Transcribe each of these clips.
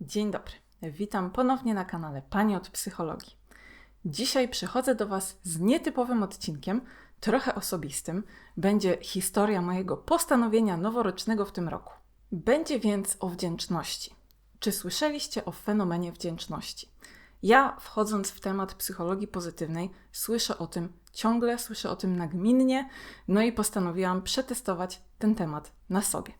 Dzień dobry. Witam ponownie na kanale Pani od Psychologii. Dzisiaj przychodzę do Was z nietypowym odcinkiem, trochę osobistym. Będzie historia mojego postanowienia noworocznego w tym roku. Będzie więc o wdzięczności. Czy słyszeliście o fenomenie wdzięczności? Ja, wchodząc w temat psychologii pozytywnej, słyszę o tym ciągle, słyszę o tym nagminnie, no i postanowiłam przetestować ten temat na sobie.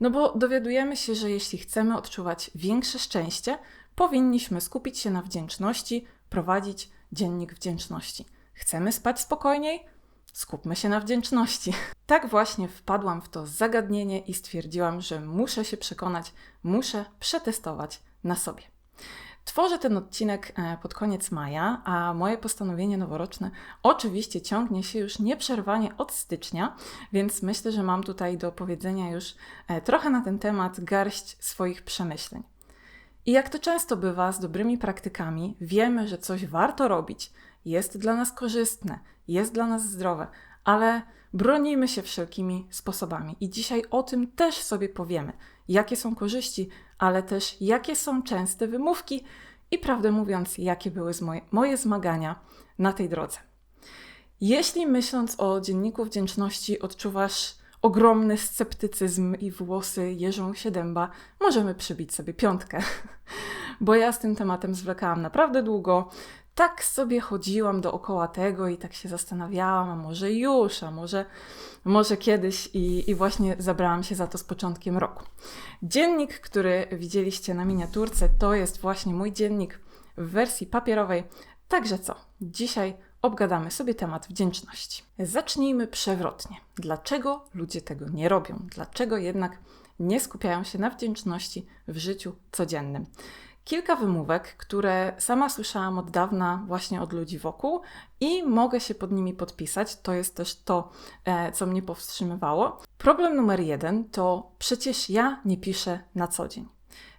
No bo dowiadujemy się, że jeśli chcemy odczuwać większe szczęście, powinniśmy skupić się na wdzięczności, prowadzić dziennik wdzięczności. Chcemy spać spokojniej? Skupmy się na wdzięczności. Tak właśnie wpadłam w to zagadnienie i stwierdziłam, że muszę się przekonać, muszę przetestować na sobie. Tworzę ten odcinek e, pod koniec maja, a moje postanowienie noworoczne oczywiście ciągnie się już nieprzerwanie od stycznia, więc myślę, że mam tutaj do powiedzenia już e, trochę na ten temat garść swoich przemyśleń. I jak to często bywa z dobrymi praktykami, wiemy, że coś warto robić, jest dla nas korzystne, jest dla nas zdrowe, ale bronimy się wszelkimi sposobami. I dzisiaj o tym też sobie powiemy, jakie są korzyści, ale też jakie są częste wymówki i prawdę mówiąc, jakie były moje, zmagania na tej drodze. Jeśli myśląc o dzienniku wdzięczności odczuwasz ogromny sceptycyzm i włosy jeżą się dęba, możemy przybić sobie piątkę. Bo ja z tym tematem zwlekałam naprawdę długo, tak sobie chodziłam dookoła tego i tak się zastanawiałam, a może już, a może, może kiedyś i, i właśnie zabrałam się za to z początkiem roku. Dziennik, który widzieliście na miniaturce, to jest właśnie mój dziennik w wersji papierowej. Także co? Dzisiaj obgadamy sobie temat wdzięczności. Zacznijmy przewrotnie. Dlaczego ludzie tego nie robią? Dlaczego jednak nie skupiają się na wdzięczności w życiu codziennym? Kilka wymówek, które sama słyszałam od dawna właśnie od ludzi wokół i mogę się pod nimi podpisać. To jest też to, e, co mnie powstrzymywało. Problem numer jeden to przecież ja nie piszę na co dzień.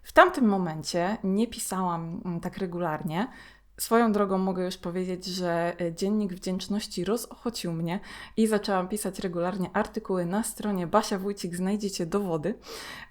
W tamtym momencie nie pisałam mm, tak regularnie, Swoją drogą mogę już powiedzieć, że e, dziennik wdzięczności rozochocił mnie i zaczęłam pisać regularnie artykuły na stronie Basia Wójcik, znajdziecie dowody.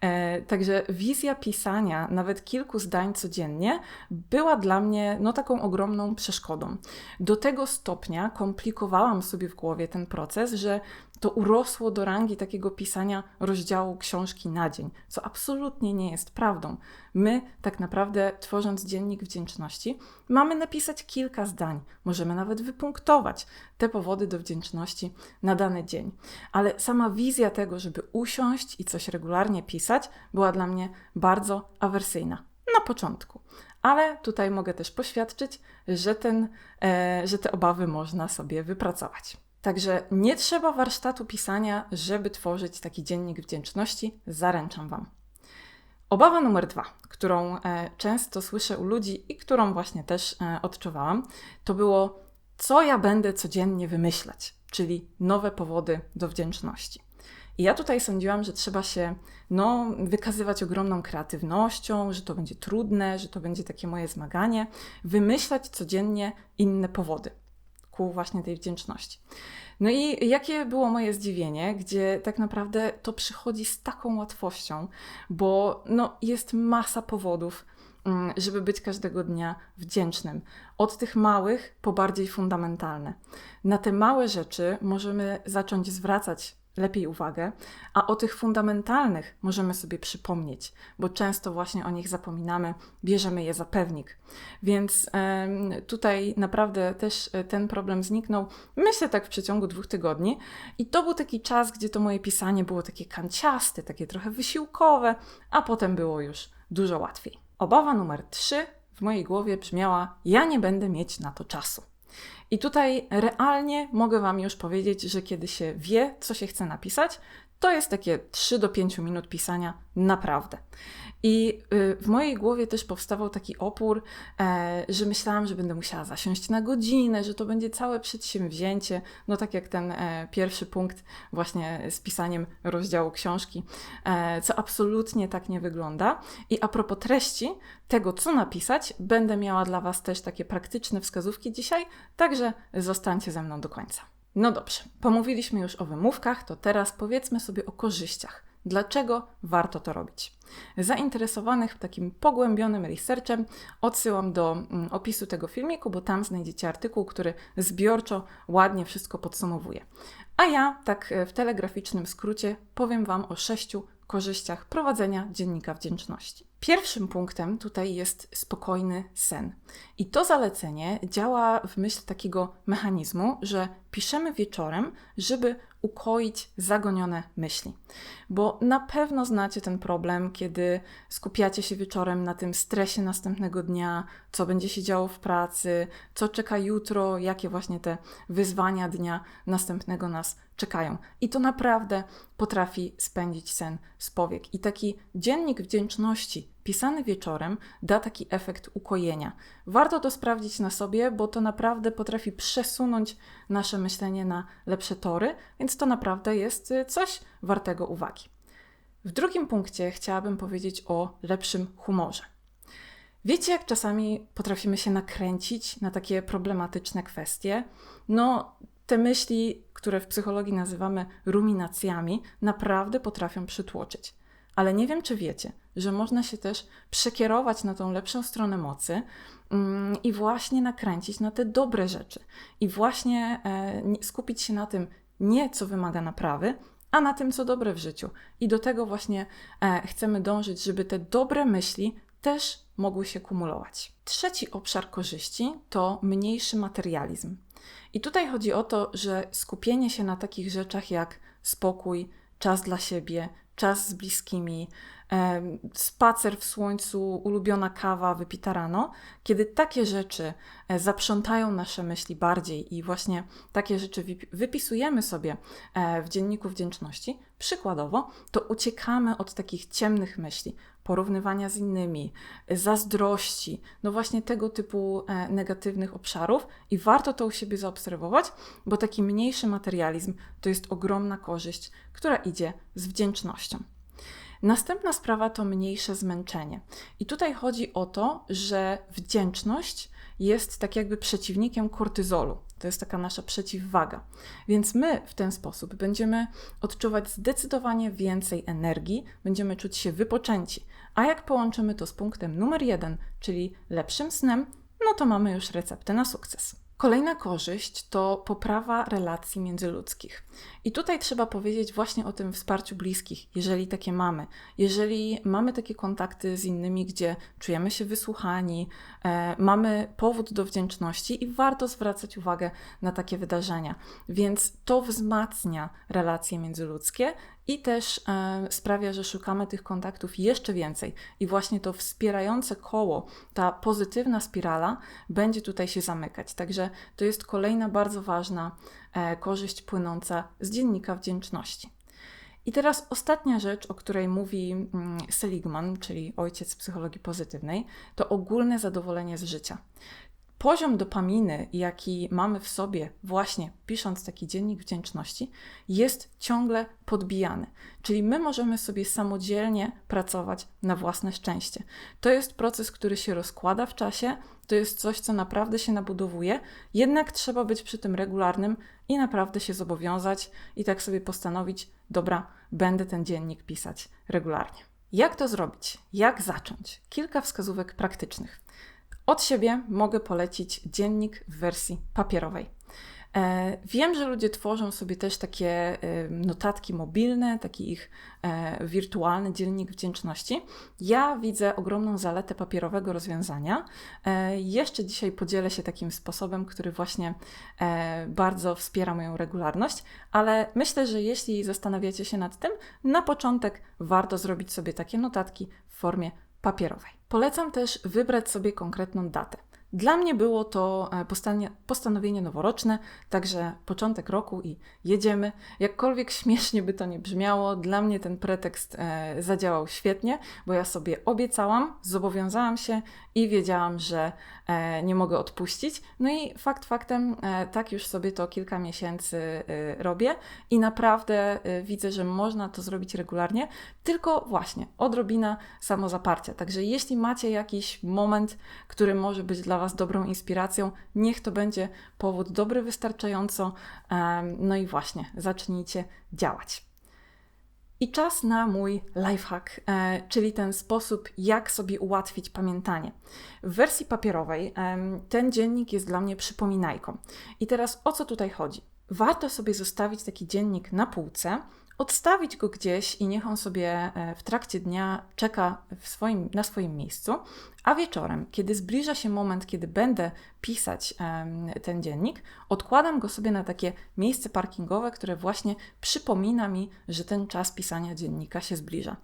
E, także wizja pisania nawet kilku zdań codziennie była dla mnie no, taką ogromną przeszkodą. Do tego stopnia komplikowałam sobie w głowie ten proces, że to urosło do rangi takiego pisania rozdziału książki na dzień, co absolutnie nie jest prawdą. My, tak naprawdę, tworząc dziennik wdzięczności, mamy napisać kilka zdań, możemy nawet wypunktować te powody do wdzięczności na dany dzień. Ale sama wizja tego, żeby usiąść i coś regularnie pisać, była dla mnie bardzo awersyjna na początku. Ale tutaj mogę też poświadczyć, że, ten, e, że te obawy można sobie wypracować. Także nie trzeba warsztatu pisania, żeby tworzyć taki dziennik wdzięczności, zaręczam Wam. Obawa numer dwa, którą e, często słyszę u ludzi i którą właśnie też e, odczuwałam, to było, co ja będę codziennie wymyślać, czyli nowe powody do wdzięczności. I ja tutaj sądziłam, że trzeba się no, wykazywać ogromną kreatywnością, że to będzie trudne, że to będzie takie moje zmaganie, wymyślać codziennie inne powody ku właśnie tej wdzięczności. No i jakie było moje zdziwienie, gdzie tak naprawdę to przychodzi z taką łatwością, bo no, jest masa powodów, mm, żeby być każdego dnia wdzięcznym. Od tych małych po bardziej fundamentalne. Na te małe rzeczy możemy zacząć zwracać lepiej uwagę, a o tych fundamentalnych możemy sobie przypomnieć, bo często właśnie o nich zapominamy, bierzemy je za pewnik. Więc tutaj naprawdę też e, ten problem zniknął, myślę tak w przeciągu dwóch tygodni. I to był taki czas, gdzie to moje pisanie było takie kanciaste, takie trochę wysiłkowe, a potem było już dużo łatwiej. Obawa numer trzy w mojej głowie brzmiała: Ja nie będę mieć na to czasu. I tutaj realnie mogę Wam już powiedzieć, że kiedy się wie, co się chce napisać, to jest takie 3 do 5 minut pisania naprawdę. I y, w mojej głowie też powstawał taki opór, e, że myślałam, że będę musiała zasiąść na godzinę, że to będzie całe przedsięwzięcie, no tak jak ten e, pierwszy punkt właśnie z pisaniem rozdziału książki, e, co absolutnie tak nie wygląda. I a propos treści, tego co napisać, będę miała dla Was też takie praktyczne wskazówki dzisiaj, także zostańcie ze mną do końca. No dobrze, pomówiliśmy już o wymówkach, to teraz powiedzmy sobie o korzyściach. Dlaczego warto to robić? Zainteresowanych takim pogłębionym researchem odsyłam do mm, opisu tego filmiku, bo tam znajdziecie artykuł, który zbiorczo ładnie wszystko podsumowuje. A ja, tak e, w telegraficznym skrócie, powiem Wam o sześciu korzyściach prowadzenia dziennika wdzięczności. Pierwszym punktem tutaj jest spokojny sen. I to zalecenie działa w myśl takiego mechanizmu, że piszemy wieczorem, żeby ukoić zagonione myśli. Bo na pewno znacie ten problem, kiedy skupiacie się wieczorem na tym stresie następnego dnia, co będzie się działo w pracy, co czeka jutro, jakie właśnie te wyzwania dnia następnego nas czekają. I to naprawdę potrafi spędzić sen z powiek. I taki dziennik wdzięczności pisany wieczorem da taki efekt ukojenia. Warto to sprawdzić na sobie, bo to naprawdę potrafi przesunąć nasze myślenie na lepsze tory, więc to naprawdę jest y, coś wartego uwagi. W drugim punkcie chciałabym powiedzieć o lepszym humorze. Wiecie, jak czasami potrafimy się nakręcić na takie problematyczne kwestie? No, te myśli, które w psychologii nazywamy ruminacjami, naprawdę potrafią przytłoczyć. Ale nie wiem, czy wiecie, że można się też przekierować na tą lepszą stronę mocy mm, i właśnie nakręcić na te dobre rzeczy. I właśnie e, skupić się na tym nie, co wymaga naprawy, a na tym, co dobre w życiu. I do tego właśnie e, chcemy dążyć, żeby te dobre myśli też mogły się kumulować. Trzeci obszar korzyści to mniejszy materializm. I tutaj chodzi o to, że skupienie się na takich rzeczach jak spokój, czas dla siebie, czas z bliskimi, spacer w słońcu, ulubiona kawa wypita rano, kiedy takie rzeczy e, zaprzątają nasze myśli bardziej i właśnie takie rzeczy wypisujemy sobie e, w dzienniku wdzięczności, przykładowo, to uciekamy od takich ciemnych myśli, porównywania z innymi, zazdrości, no właśnie tego typu e, negatywnych obszarów i warto to u siebie zaobserwować, bo taki mniejszy materializm to jest ogromna korzyść, która idzie z wdzięcznością. Następna sprawa to mniejsze zmęczenie. I tutaj chodzi o to, że wdzięczność jest tak jakby przeciwnikiem kortyzolu. To jest taka nasza przeciwwaga. Więc my w ten sposób będziemy odczuwać zdecydowanie więcej energii, będziemy czuć się wypoczęci. A jak połączymy to z punktem numer jeden, czyli lepszym snem, no to mamy już receptę na sukces. Kolejna korzyść to poprawa relacji międzyludzkich. I tutaj trzeba powiedzieć właśnie o tym wsparciu bliskich, jeżeli takie mamy. Jeżeli mamy takie kontakty z innymi, gdzie czujemy się wysłuchani, e, mamy powód do wdzięczności i warto zwracać uwagę na takie wydarzenia. Więc to wzmacnia relacje międzyludzkie i też e, sprawia, że szukamy tych kontaktów jeszcze więcej. I właśnie to wspierające koło, ta pozytywna spirala będzie tutaj się zamykać. Także to jest kolejna bardzo ważna e, korzyść płynąca z dziennika wdzięczności. I teraz ostatnia rzecz, o której mówi mm, Seligman, czyli ojciec psychologii pozytywnej, to ogólne zadowolenie z życia poziom dopaminy, jaki mamy w sobie, właśnie pisząc taki dziennik wdzięczności, jest ciągle podbijany. Czyli my możemy sobie samodzielnie pracować na własne szczęście. To jest proces, który się rozkłada w czasie, to jest coś, co naprawdę się nabudowuje, jednak trzeba być przy tym regularnym i naprawdę się zobowiązać i tak sobie postanowić: dobra, będę ten dziennik pisać regularnie. Jak to zrobić? Jak zacząć? Kilka wskazówek praktycznych. Od siebie mogę polecić dziennik w wersji papierowej. E, wiem, że ludzie tworzą sobie też takie e, notatki mobilne, taki ich e, wirtualny dziennik wdzięczności. Ja widzę ogromną zaletę papierowego rozwiązania. Jeszcze dzisiaj podzielę się takim sposobem, który właśnie bardzo wspiera moją regularność, ale myślę, że jeśli zastanawiacie się nad tym, na początek warto zrobić sobie takie notatki w formie papierowej. Polecam też wybrać sobie konkretną datę. Dla mnie było to e, postanowienie noworoczne, także początek roku i jedziemy. Jakkolwiek śmiesznie by to nie brzmiało, dla mnie ten pretekst e, zadziałał świetnie, bo ja sobie obiecałam, zobowiązałam się i wiedziałam, że e, nie mogę odpuścić. No i fakt faktem, tak już sobie to kilka miesięcy robię i naprawdę widzę, że można to zrobić regularnie, tylko właśnie odrobina samozaparcia. Także jeśli macie jakiś moment, który może być dla Was Was dobrą inspiracją. Niech to będzie powód dobry wystarczająco. No i właśnie, zacznijcie działać. I czas na mój lifehack, e, czyli ten sposób, jak sobie ułatwić pamiętanie. W wersji papierowej ten dziennik jest dla mnie przypominajką. I teraz o co tutaj chodzi? Warto sobie zostawić taki dziennik na półce, odstawić go gdzieś i niech on sobie e, w trakcie dnia czeka swoim, na swoim miejscu, a wieczorem, kiedy zbliża się moment, kiedy będę pisać ten dziennik, odkładam go sobie na takie miejsce parkingowe, które właśnie przypomina mi, że ten czas pisania dziennika się zbliża.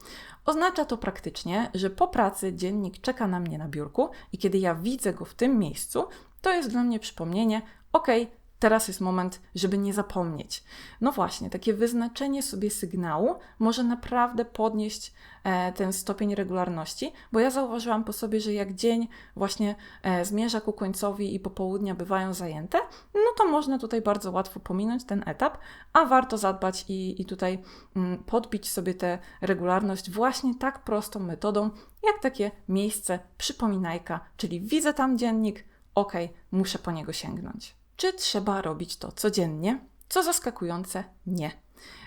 Oznacza to praktycznie, że po pracy dziennik czeka na mnie na biurku i kiedy ja widzę go w tym miejscu, to jest dla mnie przypomnienie, ok, teraz jest moment, żeby nie zapomnieć. No właśnie, takie wyznaczenie sobie sygnału może naprawdę podnieść e, ten stopień regularności, bo ja zauważyłam po sobie, że jak dzień właśnie e, zmierza ku końcowi i popołudnia bywają zajęte, no to można tutaj bardzo łatwo pominąć ten etap, a warto zadbać i, i tutaj mm, podbić sobie tę regularność właśnie tak prostą metodą, jak takie miejsce przypominajka, czyli widzę tam dziennik, ok, muszę po niego sięgnąć. Czy trzeba robić to codziennie? Co zaskakujące, nie.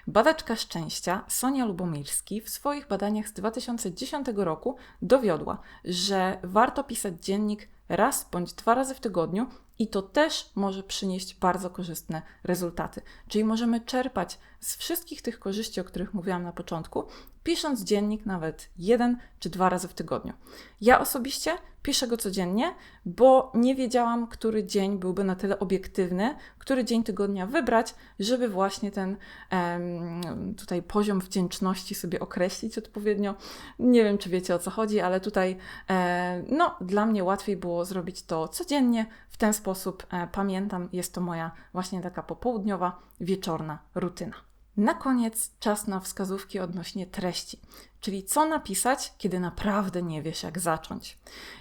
Badaczka szczęścia Sonia Lubomirski w swoich badaniach z 2010 roku dowiodła, że warto pisać dziennik raz bądź dwa razy w tygodniu i to też może przynieść bardzo korzystne rezultaty. Czyli możemy czerpać z wszystkich tych korzyści, o których mówiłam na początku, pisząc dziennik nawet jeden czy dwa razy w tygodniu. Ja osobiście piszę go codziennie, bo nie wiedziałam, który dzień byłby na tyle obiektywny, który dzień tygodnia wybrać, żeby właśnie ten em, tutaj poziom wdzięczności sobie określić odpowiednio. Nie wiem, czy wiecie o co chodzi, ale tutaj e, no, dla mnie łatwiej było zrobić to codziennie. W ten sposób e, pamiętam, jest to moja właśnie taka popołudniowa, wieczorna rutyna. Na koniec czas na wskazówki odnośnie treści, czyli co napisać, kiedy naprawdę nie wiesz, jak zacząć.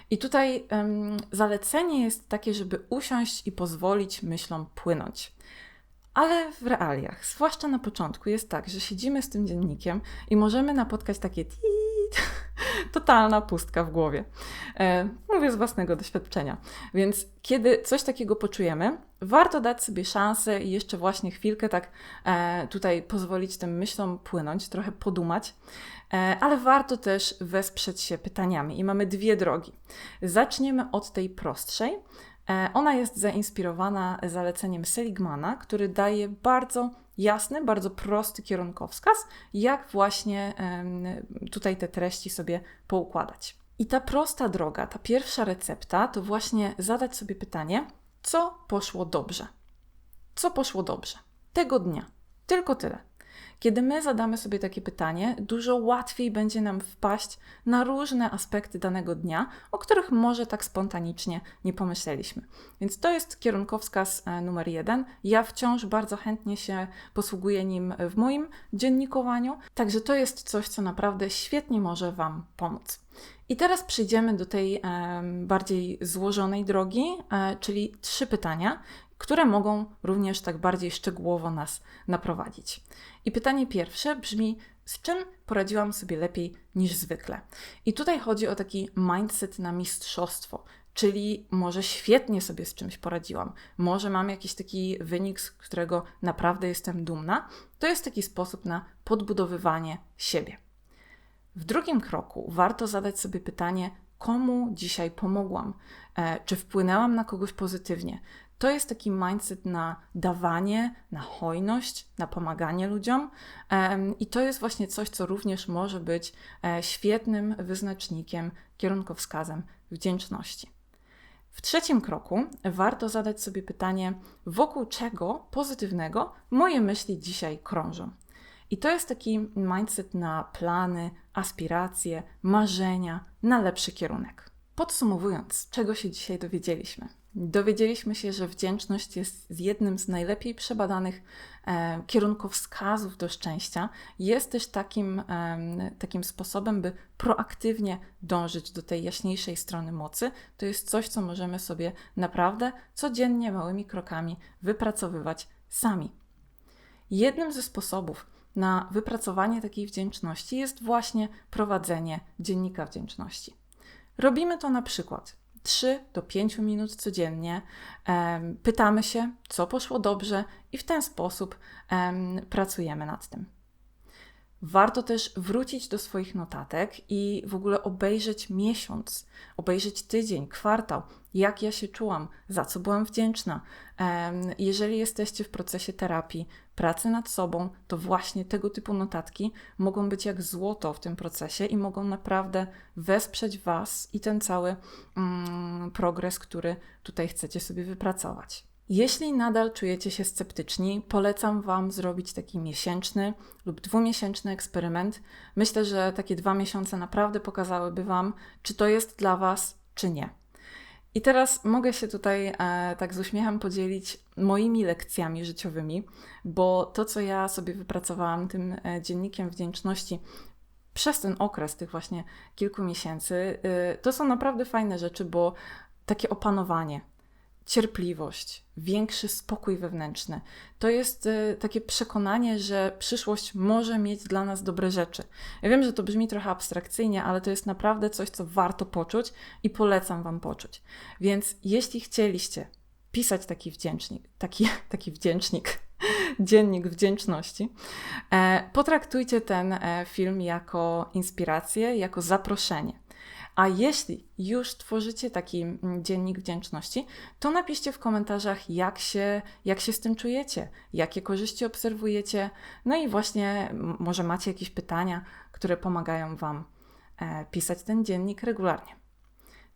I tutaj um, zalecenie jest takie, żeby usiąść i pozwolić myślom płynąć. Ale w realiach, zwłaszcza na początku, jest tak, że siedzimy z tym dziennikiem i możemy napotkać takie totalna pustka w głowie. E, mówię z własnego doświadczenia. Więc kiedy coś takiego poczujemy, warto dać sobie szansę i jeszcze właśnie chwilkę tak e, tutaj pozwolić tym myślom płynąć, trochę podumać, e, ale warto też wesprzeć się pytaniami. I mamy dwie drogi. Zaczniemy od tej prostszej. E, ona jest zainspirowana zaleceniem Seligmana, który daje bardzo jasny, bardzo prosty kierunkowskaz, jak właśnie tutaj te treści sobie poukładać. I ta prosta droga, ta pierwsza recepta, to właśnie zadać sobie pytanie, co poszło dobrze? Co poszło dobrze? Tego dnia. Tylko tyle. Kiedy my zadamy sobie takie pytanie, dużo łatwiej będzie nam wpaść na różne aspekty danego dnia, o których może tak spontanicznie nie pomyśleliśmy. Więc to jest kierunkowskaz e, numer jeden. Ja wciąż bardzo chętnie się posługuję nim w moim dziennikowaniu, także to jest coś, co naprawdę świetnie może Wam pomóc. I teraz przejdziemy do tej e, bardziej złożonej drogi, e, czyli trzy pytania, które mogą również tak bardziej szczegółowo nas naprowadzić. I pytanie pierwsze brzmi: z czym poradziłam sobie lepiej niż zwykle? I tutaj chodzi o taki mindset na mistrzostwo, czyli może świetnie sobie z czymś poradziłam, może mam jakiś taki wynik, z którego naprawdę jestem dumna. To jest taki sposób na podbudowywanie siebie. W drugim kroku warto zadać sobie pytanie, komu dzisiaj pomogłam, e, czy wpłynęłam na kogoś pozytywnie, to jest taki mindset na dawanie, na hojność, na pomaganie ludziom. I to jest właśnie coś, co również może być e, świetnym wyznacznikiem, kierunkowskazem wdzięczności. W trzecim kroku warto zadać sobie pytanie, wokół czego pozytywnego moje myśli dzisiaj krążą. I to jest taki mindset na plany, aspiracje, marzenia, na lepszy kierunek. Podsumowując, czego się dzisiaj dowiedzieliśmy? Dowiedzieliśmy się, że wdzięczność jest jednym z najlepiej przebadanych e, kierunkowskazów do szczęścia. Jest też takim, e, takim sposobem, by proaktywnie dążyć do tej jaśniejszej strony mocy. To jest coś, co możemy sobie naprawdę codziennie małymi krokami wypracowywać sami. Jednym ze sposobów na wypracowanie takiej wdzięczności jest właśnie prowadzenie dziennika wdzięczności. Robimy to na przykład 3 do 5 minut codziennie. Pytamy się, co poszło dobrze, i w ten sposób pracujemy nad tym. Warto też wrócić do swoich notatek i w ogóle obejrzeć miesiąc, obejrzeć tydzień, kwartał, jak ja się czułam, za co byłam wdzięczna. Jeżeli jesteście w procesie terapii, pracy nad sobą, to właśnie tego typu notatki mogą być jak złoto w tym procesie i mogą naprawdę wesprzeć Was i ten cały mm, progres, który tutaj chcecie sobie wypracować. Jeśli nadal czujecie się sceptyczni, polecam Wam zrobić taki miesięczny lub dwumiesięczny eksperyment. Myślę, że takie dwa miesiące naprawdę pokazałyby Wam, czy to jest dla Was, czy nie. I teraz mogę się tutaj e, tak z uśmiechem podzielić moimi lekcjami życiowymi, bo to, co ja sobie wypracowałam tym e, dziennikiem wdzięczności przez ten okres tych właśnie kilku miesięcy, e, to są naprawdę fajne rzeczy, bo takie opanowanie, cierpliwość, większy spokój wewnętrzny. To jest y, takie przekonanie, że przyszłość może mieć dla nas dobre rzeczy. Ja wiem, że to brzmi trochę abstrakcyjnie, ale to jest naprawdę coś, co warto poczuć i polecam Wam poczuć. Więc jeśli chcieliście pisać taki wdzięcznik, taki, taki wdzięcznik, dziennik wdzięczności, e, potraktujcie ten e, film jako inspirację, jako zaproszenie. A jeśli już tworzycie taki mm, dziennik wdzięczności, to napiszcie w komentarzach, jak się, jak się z tym czujecie, jakie korzyści obserwujecie, no i właśnie może macie jakieś pytania, które pomagają Wam e, pisać ten dziennik regularnie.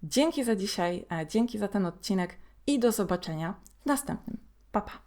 Dzięki za dzisiaj, e, dzięki za ten odcinek i do zobaczenia w następnym. Pa, pa.